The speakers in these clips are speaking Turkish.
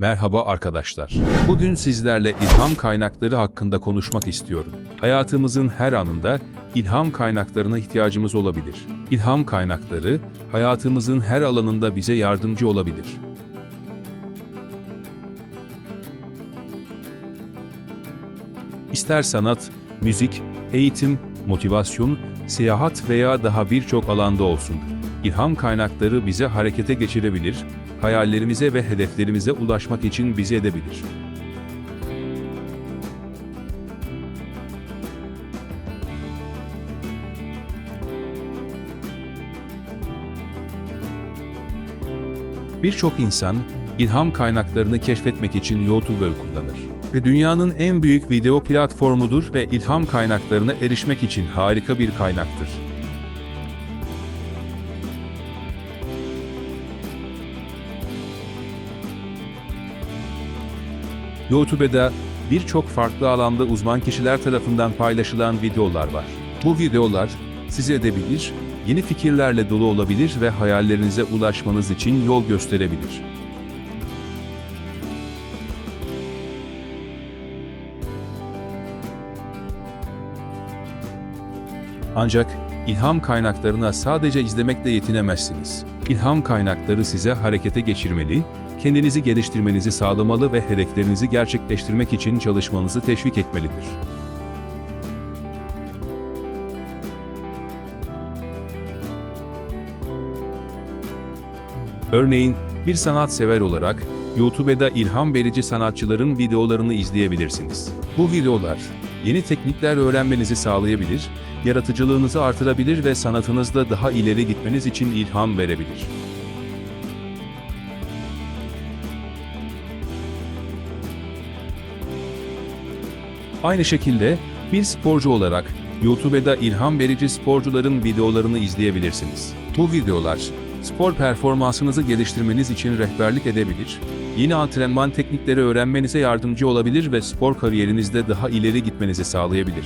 Merhaba arkadaşlar. Bugün sizlerle ilham kaynakları hakkında konuşmak istiyorum. Hayatımızın her anında ilham kaynaklarına ihtiyacımız olabilir. İlham kaynakları hayatımızın her alanında bize yardımcı olabilir. İster sanat, müzik, eğitim, motivasyon, seyahat veya daha birçok alanda olsun. İlham kaynakları bize harekete geçirebilir, hayallerimize ve hedeflerimize ulaşmak için bizi edebilir. Birçok insan ilham kaynaklarını keşfetmek için YouTube'u kullanır. Ve dünyanın en büyük video platformudur ve ilham kaynaklarına erişmek için harika bir kaynaktır. YouTube'da birçok farklı alanda uzman kişiler tarafından paylaşılan videolar var. Bu videolar sizi edebilir, yeni fikirlerle dolu olabilir ve hayallerinize ulaşmanız için yol gösterebilir. Ancak ilham kaynaklarına sadece izlemekle yetinemezsiniz. İlham kaynakları size harekete geçirmeli, kendinizi geliştirmenizi sağlamalı ve hedeflerinizi gerçekleştirmek için çalışmanızı teşvik etmelidir. Örneğin, bir sanatsever olarak YouTube'da ilham verici sanatçıların videolarını izleyebilirsiniz. Bu videolar, yeni teknikler öğrenmenizi sağlayabilir, yaratıcılığınızı artırabilir ve sanatınızda daha ileri gitmeniz için ilham verebilir. Aynı şekilde bir sporcu olarak YouTube'da ilham verici sporcuların videolarını izleyebilirsiniz. Bu videolar spor performansınızı geliştirmeniz için rehberlik edebilir, yeni antrenman teknikleri öğrenmenize yardımcı olabilir ve spor kariyerinizde daha ileri gitmenizi sağlayabilir.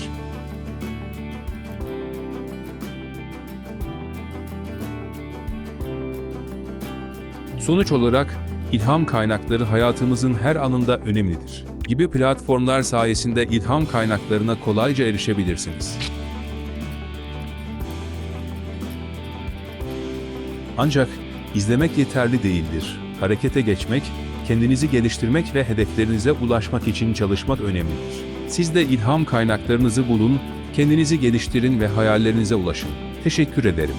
Sonuç olarak ilham kaynakları hayatımızın her anında önemlidir. Gibi platformlar sayesinde ilham kaynaklarına kolayca erişebilirsiniz. Ancak izlemek yeterli değildir. Harekete geçmek, kendinizi geliştirmek ve hedeflerinize ulaşmak için çalışmak önemlidir. Siz de ilham kaynaklarınızı bulun, kendinizi geliştirin ve hayallerinize ulaşın. Teşekkür ederim.